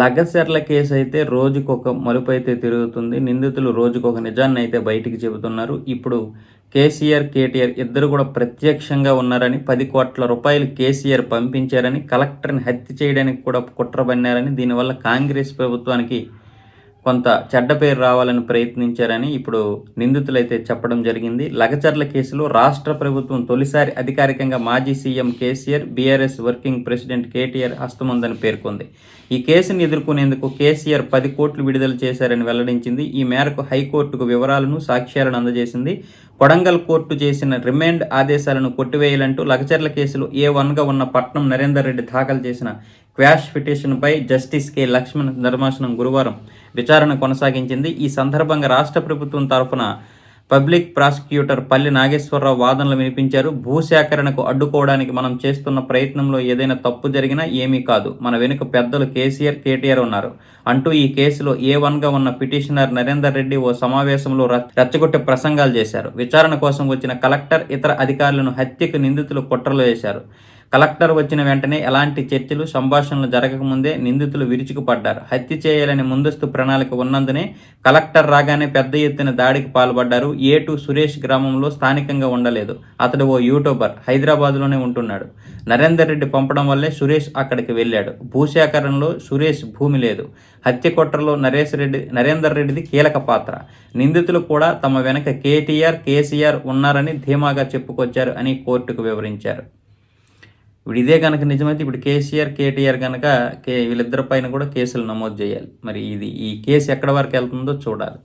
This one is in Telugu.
లగసెర్ల కేసు అయితే రోజుకొక మలుపు అయితే తిరుగుతుంది. నిందితులు రోజుకొక నిజాన్ని అయితే బయటికి చెబుతున్నారు. ఇప్పుడు కేసీఆర్ కేటీఆర్ ఇద్దరు కూడా ప్రత్యక్షంగా ఉన్నారని పది కోట్ల రూపాయలు కేసీఆర్ పంపించారని కలెక్టర్ని హత్య చేయడానికి కూడా కుట్ర పన్నారని దీనివల్ల కాంగ్రెస్ ప్రభుత్వానికి కొంత చెడ్డ పేరు రావాలని ప్రయత్నించారని ఇప్పుడు నిందితులైతే చెప్పడం జరిగింది. లగచర్ల కేసులో రాష్ట్ర ప్రభుత్వం తొలిసారి అధికారికంగా మాజీ CM KCR BRS working president KTR హస్తముందని పేర్కొంది. ఈ కేసును ఎదుర్కొనేందుకు కేసీఆర్ పది కోట్లు విడుదల చేశారని వెల్లడించింది. ఈ మేరకు హైకోర్టుకు వివరాలను సాక్ష్యాలను అందజేసింది. కొడంగల్ కోర్టు చేసిన రిమాండ్ ఆదేశాలను కొట్టివేయాలంటూ లగచర్ల కేసులో ఏ వన్గా ఉన్న పట్నం నరేందర్ రెడ్డి దాఖలు చేసిన క్వాష్ పిటిషన్పై జస్టిస్ కె లక్ష్మణ్ ధర్మాసనం గురువారం విచారణ కొనసాగించింది. ఈ సందర్భంగా రాష్ట్ర ప్రభుత్వం తరఫున పబ్లిక్ ప్రాసిక్యూటర్ పల్లి నాగేశ్వరరావు వాదనలు వినిపించారు. భూసేకరణకు అడ్డుకోవడానికి మనం చేస్తున్న ప్రయత్నంలో ఏదైనా తప్పు జరిగినా ఏమీ కాదు. మన వెనుక పెద్దలు కేసీఆర్ కేటీఆర్ ఉన్నారు. అంటూ ఈ కేసులో ఏ వన్గా ఉన్న పిటిషనర్ నరేందర్ రెడ్డి ఓ సమావేశంలో రెచ్చగొట్టే ప్రసంగాలు చేశారు. విచారణ కోసం వచ్చిన కలెక్టర్ ఇతర అధికారులను హత్యకు నిందితులు కుట్రలు వేశారు కలెక్టర్ వచ్చిన వెంటనే ఎలాంటి చర్చలు సంభాషణలు జరగకముందే నిందితులు విరుచుకుపడ్డారు. హత్య చేయాలని ముందస్తు ప్రణాళిక ఉన్నందునే కలెక్టర్ రాగానే పెద్ద ఎత్తున దాడికి పాల్పడ్డారు. ఏటు సురేష్ గ్రామంలో స్థానికంగా ఉండలేదు. అతడు ఓ యూట్యూబర్ హైదరాబాద్లోనే ఉంటున్నాడు. నరేందర్ రెడ్డి పంపడం వల్లే సురేష్ అక్కడికి వెళ్ళాడు. భూసేకరణలో సురేష్ భూమి లేదు. హత్య కుట్రలో నరేష్ రెడ్డి నరేందర్ రెడ్డిది కీలక పాత్ర. నిందితులు కూడా తమ వెనక కేటీఆర్ కేసీఆర్ ఉన్నారని ధీమాగా చెప్పుకొచ్చారు అని కోర్టుకు వివరించారు. ఇప్పుడు ఇదే కనుక నిజమైతే ఇప్పుడు కేసీఆర్ కేటీఆర్ కనుక కే వీళ్ళిద్దరి పైన కూడా కేసులు నమోదు చేయాలి. మరి ఇది ఈ కేసు ఎక్కడ వరకు వెళ్తుందో చూడాలి.